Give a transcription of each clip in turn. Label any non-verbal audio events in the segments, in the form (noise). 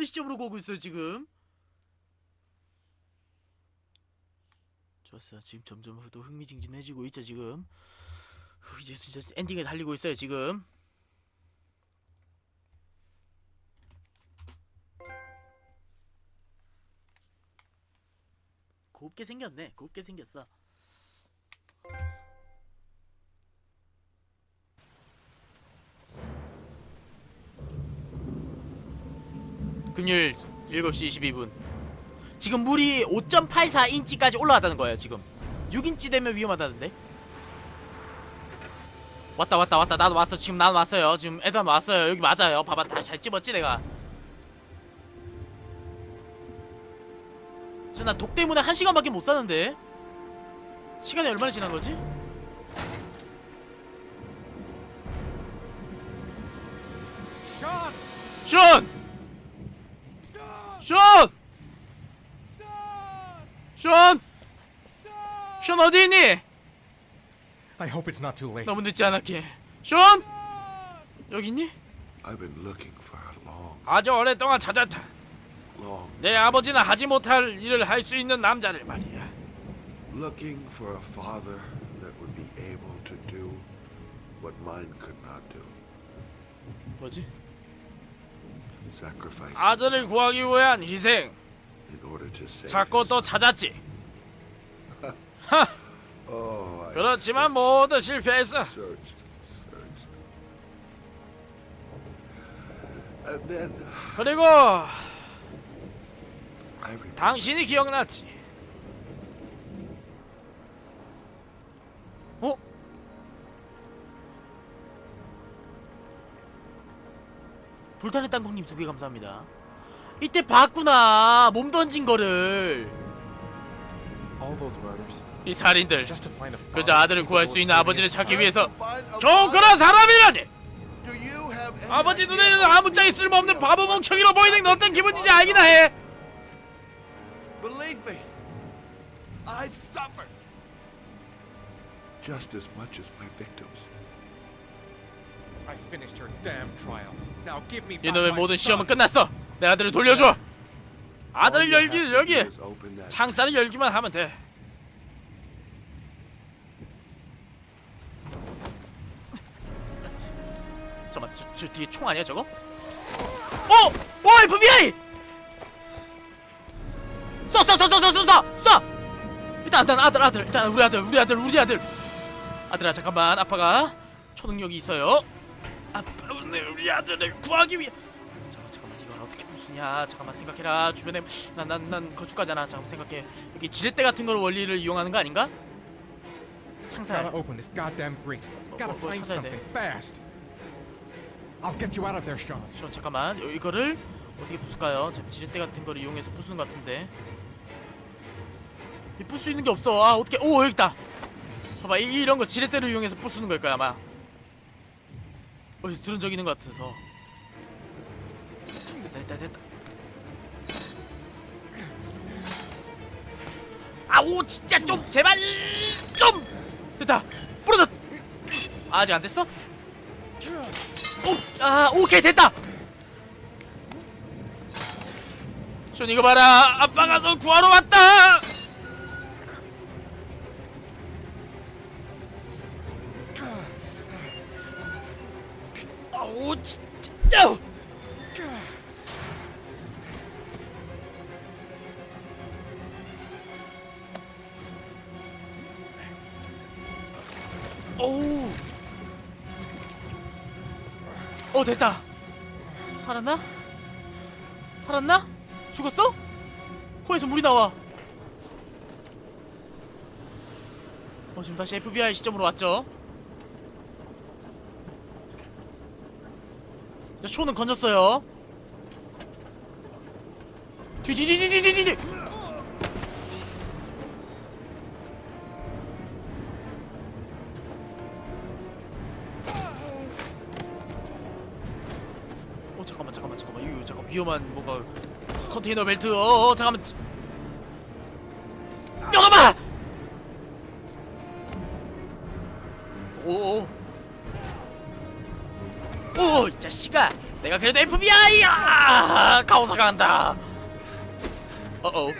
쇼네 시점으로 가고 있어요 지금. 좋았어. 지금 점점 또 흥미진진해지고 있죠 지금. 후, 이제 진짜 엔딩에 달리고 있어요 지금. 곱게 생겼네. 곱게 생겼어. 금요일 7시 22분. 지금 물이 5.84인치까지 올라갔다는 거예요, 지금. 6인치 되면 위험하다는데. 왔다, 왔다, 왔다. 나도 왔어. 지금 나도 왔어요. 지금 애들 왔어요. 여기 맞아요. 봐봐. 다 잘 집었지, 내가. 저 나 독 때문에 한 시간밖에 못 사는데. 시간이 얼마나 지난 거지? 션! 션! 션! 션 어디 있니? I hope it's not too late. 너무 늦지 않았게. 션! 여기 있니? I've been looking for a long, 아주 오랫동안 찾았다. long, 내 아버지는 하지 못할 일을 할 수 있는 남자를 말이야. looking for a father that would be able to do what mine could not do. 뭐지? Sacrifice 아들을 구하기 위한 희생. 찾고 또. 찾았지. Oh, 그렇지만 모두 실패했어. 그리고 당신이 기억났지. 어? 불타는 땅콩님 두 개 감사합니다. 이때 봤구나 몸 던진 거를 이 살인들 그저 아들을 구할 수 있는 아버지를 찾기 위해서 겨우. 그런 사람이라니 아버지 눈에는 아무짝에 쓸모없는 바보 멍청이로 보이는 건 어떤 기분인지 알기나 해 Believe me, I've suffered just as much as my victims. I finished her damn trials. Now give me back 이놈의 my 모든 son. 시험은 끝났어 내 아들을 돌려줘 have 열기 여기 창살을 열기만 하면 돼. 잠깐만, 저, 저 뒤에 총 아니야 저거? 어! 어, FBI! 쏴, 쏴, 쏴, 쏴, 쏴, 쏴, 쏴, 쏴! 일단, 일단 아들, 아들, 일단 우리 아들, 우리 아들, 우리 아들. 아들아, 잠깐만, 아빠가 초능력이 있어요. 아빠, 우리 아들을 구하기 위해. 잠깐, 잠깐만, 생각해라. 주변에 난, 난, 난 거축가잖아. 잠깐 생각해. 여기 지렛대 같은 걸 원리를 이용하는 거 아닌가? 창살. Open this goddamn grate. Gotta find 찾아야 돼. something fast. I'll get you out of there, Sean. 저 잠깐만 요- 이거를 어떻게 부술까요? 저 지렛대 같은 거를 이용해서 부수는 것 같은데 이 부수 수 있는 게 없어 아 어떻게 오 여기 있다 봐봐 이, 이런 거 지렛대를 이용해서 부수는 걸 거야 아마 어디서 들은 적 있는 것 같아서 됐다 됐다 아오 진짜 좀 제발 좀 됐다 부러졌 아직 안 됐어? 오, 아, 오케이 됐다. 션 이거 봐라, 아빠가 너 구하러 왔다. 아우 진짜. 야. 어 됐다 살았나? 살았나? 죽었어? 코에서 물이 나와 어 지금 다시 FBI 시점으로 왔죠 이제 쇼는 건졌어요 뒤뒤뒤뒤뒤뒤 어 위험한 뭔가 컨테이너 벨트 어, 어 잠깐만 열어봐 오오 오이 자식아 내가 그래도 FBI야! 가오사가 간다. 어어.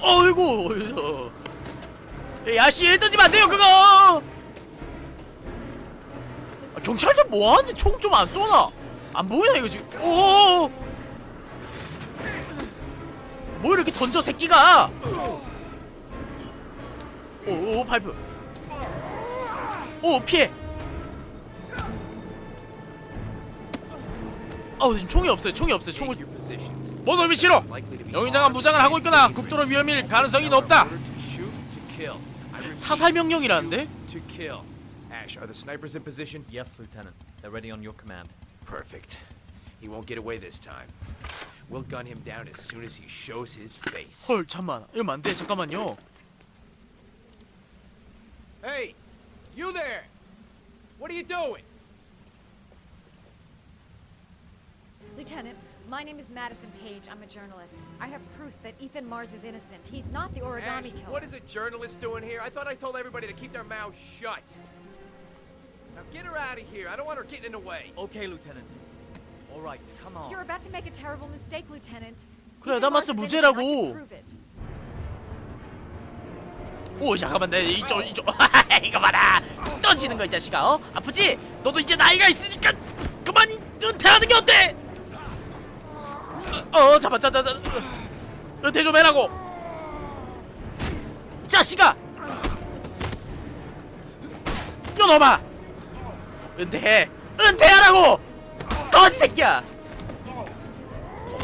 어이구. 야씨 던지면 안 돼요 그거. 아, 경찰들 뭐하는데 총 좀 안 쏘나? 안 보이나 이거 지금? 오. 뭐 이렇게 던져 새끼가? 오 파이프. 오 피해. 어우 지금 총이 없어요 총이 없어요 총을. 모든 위치로 영의장은 무장을 하고 있거나 국도로 위험일 가능성이 높다 사살 명령이라는데? Ash, are the snipers in position? Yes, Lieutenant. They're ready on your command. Perfect. He won't get away this time. We'll gun him down as soon as he shows his face. 헐 잠만 이러면 안돼 잠깐만요 Hey, you there! What are you doing? Lieutenant, my name is Madison Page. I'm a journalist. I have proof that Ethan Mars is innocent. He's not the origami Ash, killer. what is a journalist doing here? I thought I told everybody to keep their mouths shut. Now get her out of here. I don't want her getting in the way. Okay, Lieutenant. All right, come on. You're about to make a terrible mistake, Lieutenant. 그래. I 무죄라고. can prove it. 오 잠깐만 내 이쪽 이쪽 이거 봐라 던지는 거 이 자식아 어? 아프지? 너도 이제 나이가 있으니까 그만 이- 은퇴하는 게 어때? 어, 어 잡아 잡아 잡아 은퇴 좀 해라고 자식아 이놈아 은퇴해 은퇴하라고 거지 새끼야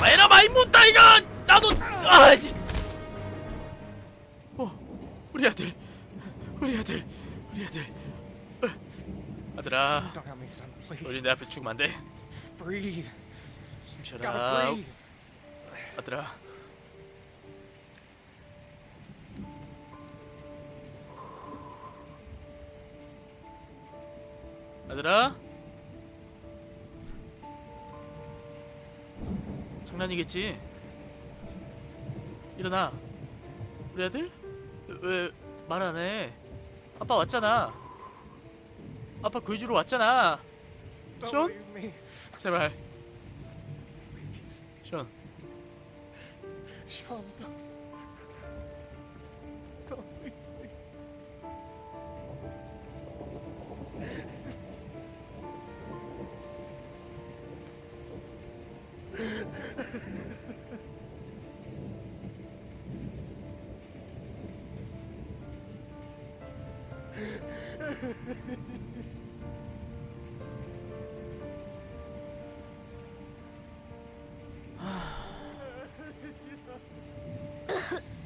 에라 마이 못다 이거 나도 아 이- 어, 우리 아들, 우리 아들, 우리 아들. 어, 아들아. 우리. 내 앞에 죽으면 안 돼. 숨 쉬어라. 아들아. 아들아. 장난이겠지. 일어나. 우리 아들? 왜 말 안 해? 아빠 왔잖아. 아빠 구해주러 왔잖아. Don't Sean? leave me. 제발. 션. Sean, don't. Don't leave me.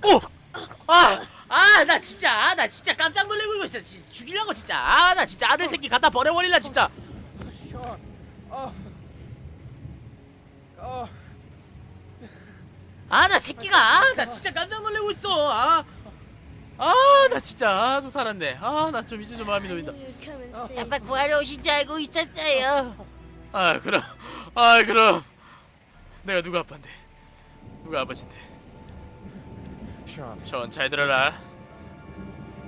오! 아! 아, 나 진짜, 나 진짜 깜짝 놀래고 이거. 지- 죽이려고 진짜. 아, 나 진짜 아들 새끼 갖다 버려버릴라 진짜. Sean. Oh. Oh. 아, 나 새끼가, 아, 나 진짜 깜짝 놀래고 있어. 아, 아, 나 진짜, 아, 좀 살았네. 아, 나 좀 이제 좀 마음이 놓인다. 아빠 구하러 오신 줄 알고 있었어요. 아, 그럼, 아, 그럼. 내가 누가 아빠인데? 누가 아버지인데? Sean, 션, 잘 들어라.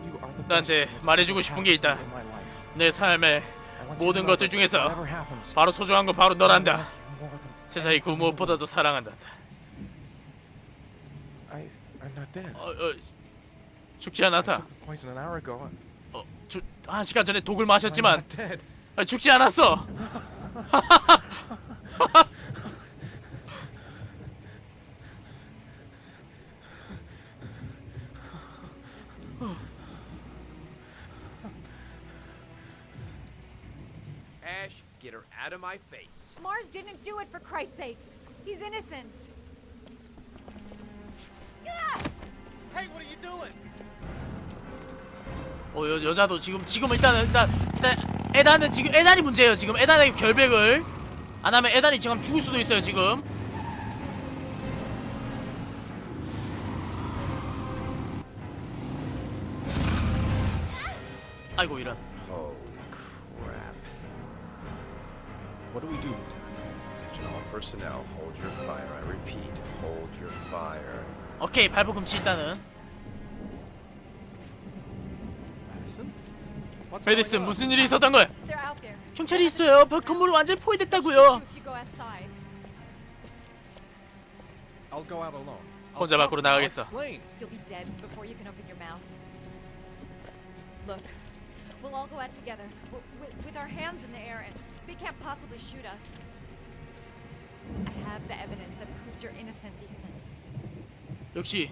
you are the 나한테 말해주고 싶은 게 있다. in my life. 내 삶의 I want you to 모든 know 것들 that 중에서 whatever happens, 바로 소중한 건 바로 너란다. you're more than 세상에 그 무엇보다도 사랑한다. I'm not dead. 어, 어, 죽지 I 않았다. took the poison an hour ago. 어, 주, 한 시간 전에 독을 I'm 마셨지만 not dead. 아, 죽지 않았어. Ash, get her out of my face. Mars didn't do it for Christ's sakes. He's innocent. Hey, what are you doing? 어, 여, 여자도 지금 지금 일단은 일단, 일단 에단은 지금 에단이 문제예요. 지금 에단의 결백을 안 하면 에단이 지금 죽을 수도 있어요. 지금. 아이고 이런. Holy crap. What do we do, Lieutenant? Attention all personnel, hold your fire. I repeat, hold your fire. 오케이 일단은. What's 메디슨 going on? 무슨 일이 있었던 거야? 경찰이 있어요. 버- 건물이 완전 포위됐다고요. Alone. I'll 혼자 밖으로 나가겠어. explain. You'll be dead before you can open your mouth. Look, we'll all go out together w- with, with our hands in the air, and they can't possibly shoot us. I have the evidence that proves your innocence, Ethan. 역시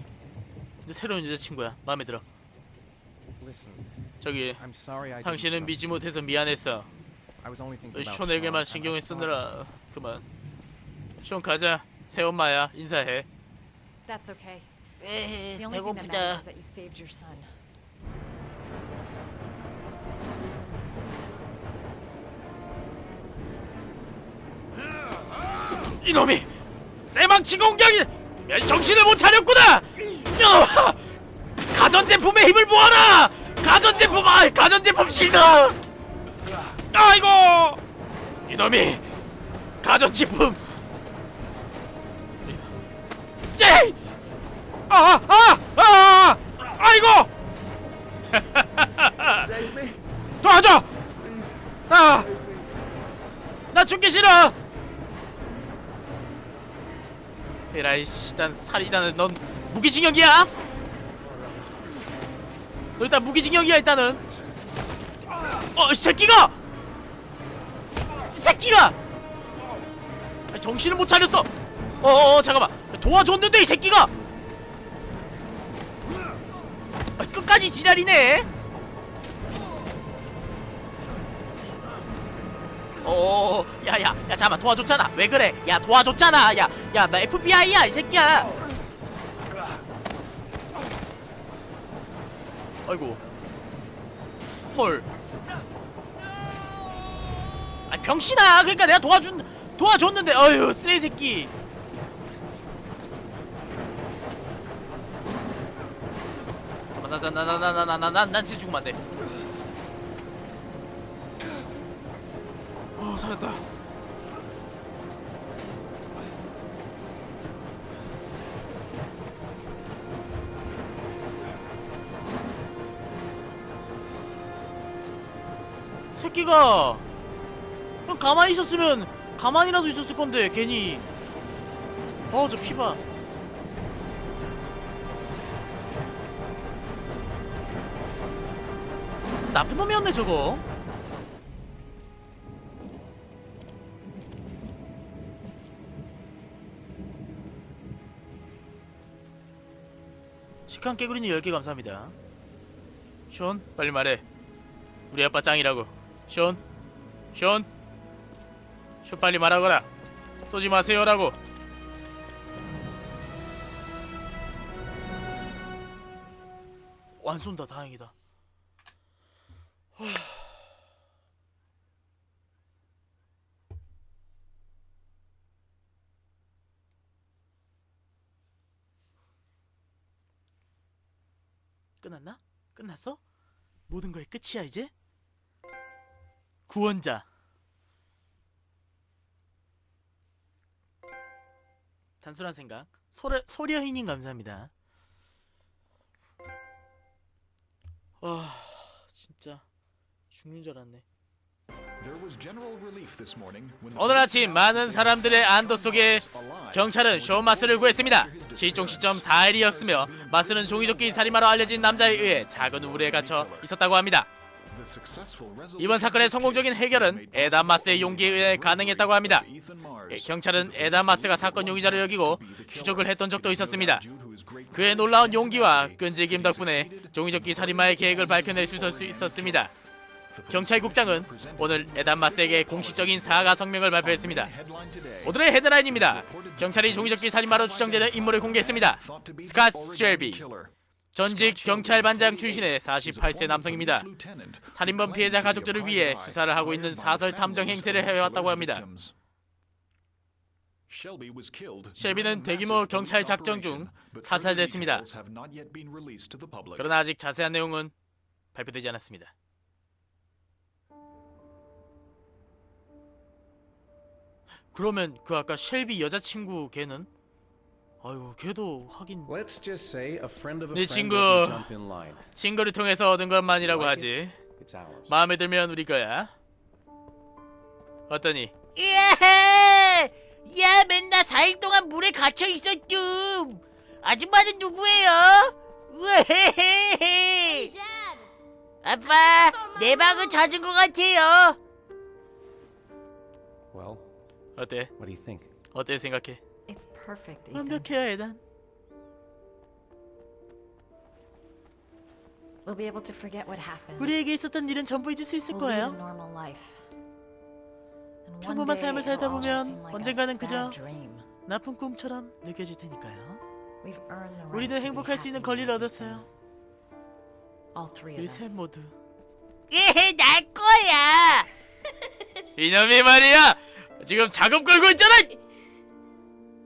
내 새로운 여자친구야 마음에 들어 Listen, 저기 I'm sorry I didn't 당신은 믿지. 못해서 미안했어 I was only thinking about 션에게만. 신경을 쓰느라 그만 션 가자 새엄마야 인사해 That's okay. 에헤, The only thing that matters 배고프다. is that you saved your son. 이놈이 쇠망치 공격이 야, 정신을 못 차렸구나! 야! (laughs) 가전제품의 힘을 모아라! 가전제품 아 가전제품 실드! 아이고! 이놈이 가전제품 에라이씨, 난 살이다는 넌 무기징역이야. 너 일단 무기징역이야 일단은. 어, 이 새끼가, 이 새끼가, 아, 정신을 못 차렸어. 어, 어, 어, 잠깐만, 도와줬는데 이 새끼가. 아, 끝까지 지랄이네. 어, 야, 야, 야, 잠깐만 도와줬잖아. 왜 그래? 야, 도와줬잖아. 야, 야, 나 FBI야, 이 새끼야. 아이고. 헐. 아, 병신아. 그러니까 내가 도와준 도와줬는데, 어휴, 쓰레기 새끼. 나나나나나나나나난 진짜 죽으면 안 돼. 어 살았다. 새끼가! 형 가만히 있었으면 가만히라도 있었을 건데 괜히. 어 저 피봐 나쁜 놈이었네 저거 식한 깨구리님 10개 감사합니다. 션 빨리 말해. 우리 아빠 짱이라고. 션 션? 션 빨리 말하거라. 쏘지 마세요라고. 안 쏜다. 다행이다 끝났어? 모든 거의 끝이야 이제? 구원자 단순한 생각 소려, 소려희님 감사합니다 아 진짜 죽는 줄 알았네 오늘 아침 많은 사람들의 안도 속에 경찰은 쇼 마스를 구했습니다. 실종 시점 4일이었으며 마스는 종이조끼 살인마로 알려진 남자에 의해 작은 우물에 갇혀 있었다고 합니다. 이번 사건의 성공적인 해결은 에단 마스의 용기에 의해 가능했다고 합니다. 예, 경찰은 에단 마스가 사건 용의자로 여기고 추적을 했던 적도 있었습니다. 그의 놀라운 용기와 끈질김 덕분에 종이조끼 살인마의 계획을 밝혀낼 수 있었- 있었습니다. 경찰국장은 오늘 에단 마스에게 공식적인 사과 성명을 발표했습니다. 오늘의 헤드라인입니다. 경찰이 종이조끼 살인마로 추정되는 인물을 공개했습니다. 스캇 쉘비 전직 경찰반장 출신의 48세 남성입니다. 살인범 피해자 가족들을 위해 수사를 하고 있는 사설 탐정 행세를 해왔다고 합니다. 쉘비는 대규모 경찰 작전 중 사살됐습니다. 그러나 아직 자세한 내용은 발표되지 않았습니다. 그러면 그 아까 쉘비 여자친구 걔는 아유 걔도 하긴 Let's just say a friend of a 네 friend 친구. let me jump in line. 친구를 통해서 얻은 것만이라고 하지 It's ours. 마음에 들면 우리 거야 어떠니? 예! 야, 맨날 4일 동안 물에 갇혀 있었dum. 아줌마는 누구예요? Dad! 아빠, 내 방은 찾은 것 같아요. Well, 어때? what do you think? 어때 생각해? It's perfect, 완벽해요 에단. We'll be able to forget what happened. 우리에게 있었던 일은 전부 잊을 수 있을 We'll lead a 거예요. normal life. And one 평범한 day 삶을 살다 it'll all just 보면 seem like a 언젠가는 그저 dream. 나쁜 꿈처럼 느껴질 테니까요. We've earned the right 우리는 to be 행복할 수 있는 happy 권리를. 얻었어요. All three 우리 of 셋 us. 모두. 예, 날 거야. 이놈이 말이야. 지금 작업 걸고 있잖아. 이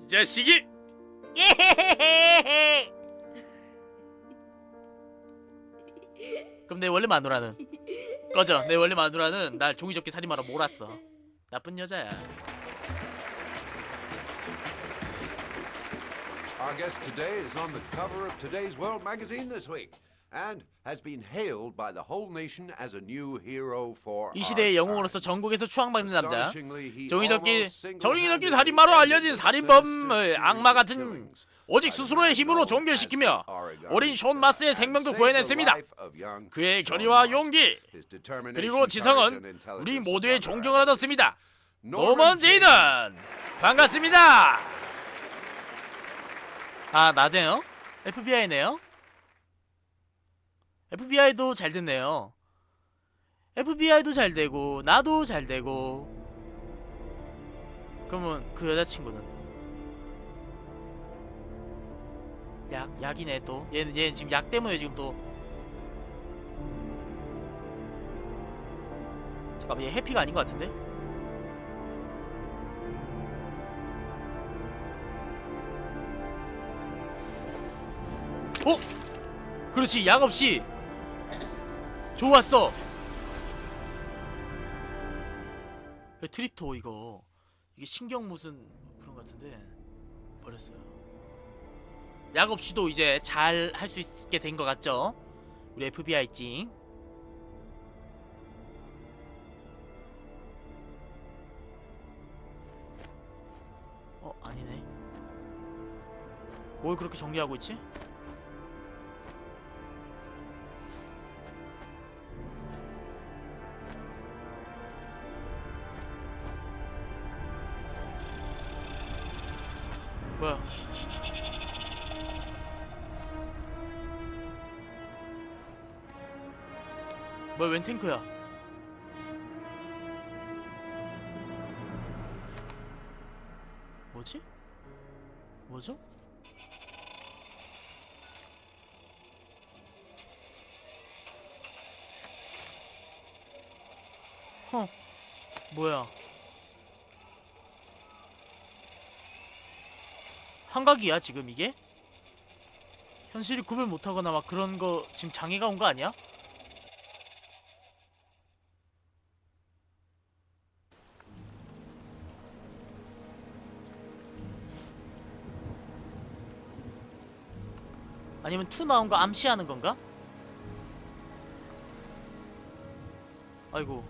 자식이. 그럼 내 원래 마누라는 꺼져. 내 원래 마누라는 날 종이접기 살인마로 몰았어. 나쁜 여자야. Our guest today is on the cover of today's World magazine this week and has been hailed by the whole nation as a new hero for 이 시대의. 영웅으로서 전국에서 추앙받는 남자. 종이접기 single-handedly 살인마로 알려진 살인범의 악마 같은 오직 스스로의 힘으로 종결시키며 어린 숀 마스의 생명도 구해냈습니다. 그의 결의와. 용기 그리고 지성은 우리 모두의. 존경을 얻었습니다. 노먼 제이든 반갑습니다. 아 낮에요? FBI네요. FBI도 잘 됐네요. FBI도 잘 되고 나도 잘 되고. 그러면 그 여자친구는 약 약이네 또. 얘는 얘는 지금 약 때문에 지금 또. 잠깐만 얘 해피가 아닌 것 같은데? 어? 그렇지 약 없이 좋았어. 왜 트립토 이거? 이게 신경 무슨 그런 것 같은데 버렸어요. 약 없이도 이제 잘 할 수 있게 된 것 같죠? 우리 FBI 찡. 어 아니네. 뭘 그렇게 정리하고 있지? 뭐야? 뭐야 웬 탱크야? 뭐지? 뭐죠? 허 뭐야 환각이야 지금 이게? 현실이 구별 못하거나 막 그런 거 지금 장애가 온 거 아니야? 아니면 투 나온 거 암시하는 건가? 아이고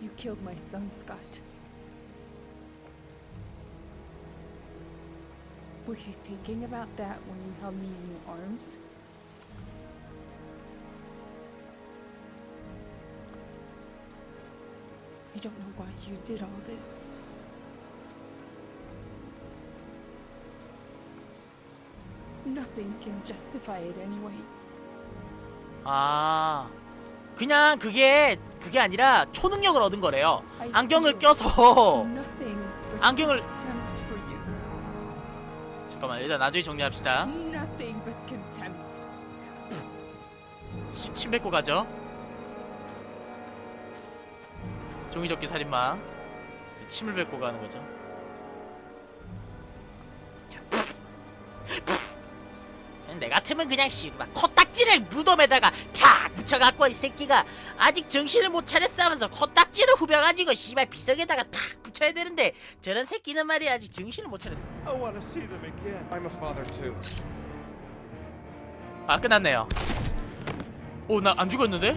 You killed my son, Scott. Were you thinking about that when you held me in your arms? I don't know why you did all this. Nothing can justify it anyway. 아 그냥 그게 그게 아니라 초능력을 얻은 거래요 안경을 껴서 안경을. 잠깐만 일단 나중에 정리합시다. 침, 침 뱉고 가죠? 종이접기 살인마. 침을 뱉고 가는 거죠. 내 같으면 그냥 씨발 코딱지를 무덤에다가 탁 묻혀갖고 이 새끼가. 아직 정신을 못 차렸어 하면서 코딱지를 후벼가지고 씨발 비석에다가 탁 붙여야 되는데 저런 새끼는 말이야 아직 정신을 못 차렸어 I want to see them again. I'm a father too. 아 끝났네요 오 나 안 죽었는데?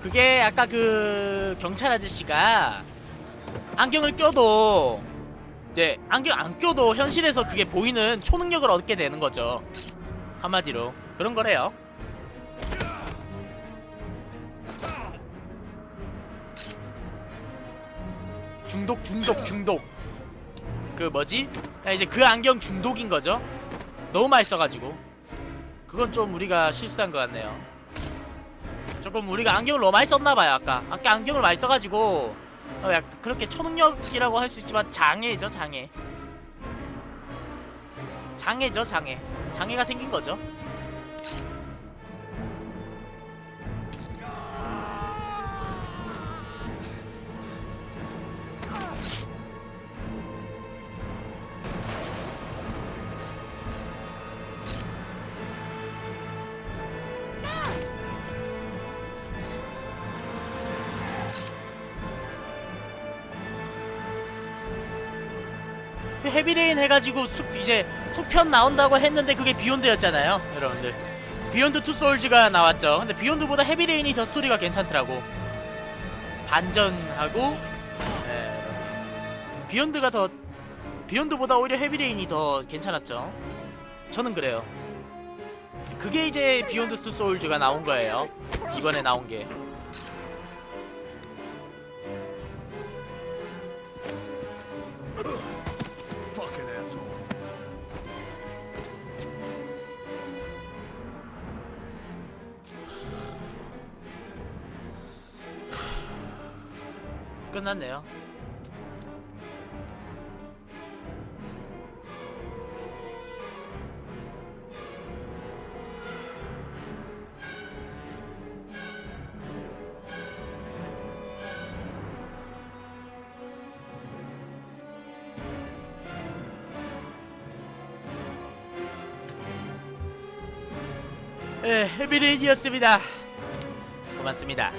그게 아까 그 경찰 아저씨가 안경을 껴도 이제 안경 안 껴도 현실에서 그게 보이는 초능력을 얻게 되는 거죠. 한마디로 그런 거래요. 중독 중독 중독. 그 뭐지? 아, 이제 그 안경 중독인 거죠. 너무 많이 써가지고. 그건 좀 우리가 실수한 것 같네요. 조금 우리가 안경을 너무 많이 썼나봐요 아까. 아까 안경을 많이 써가지고. 어, 약 그렇게 초능력이라고 할 수 있지만 장애죠 장애. 장애죠 장애. 장애가 생긴 거죠 헤비레인 해가지고 숲 이제 소편 나온다고 했는데 그게 비욘드였잖아요. 여러분들 비욘드 투 소울즈가 나왔죠. 근데 비욘드보다 헤비레인이 더 스토리가 괜찮더라고. 반전하고 예, 비욘드가 더 비욘드보다 오히려 헤비레인이 더 괜찮았죠. 저는 그래요. 그게 이제 비욘드 투 소울즈가 나온 거예요. 이번에 나온 게 끝났네요 예, 헤비레인이었습니다. 고맙습니다.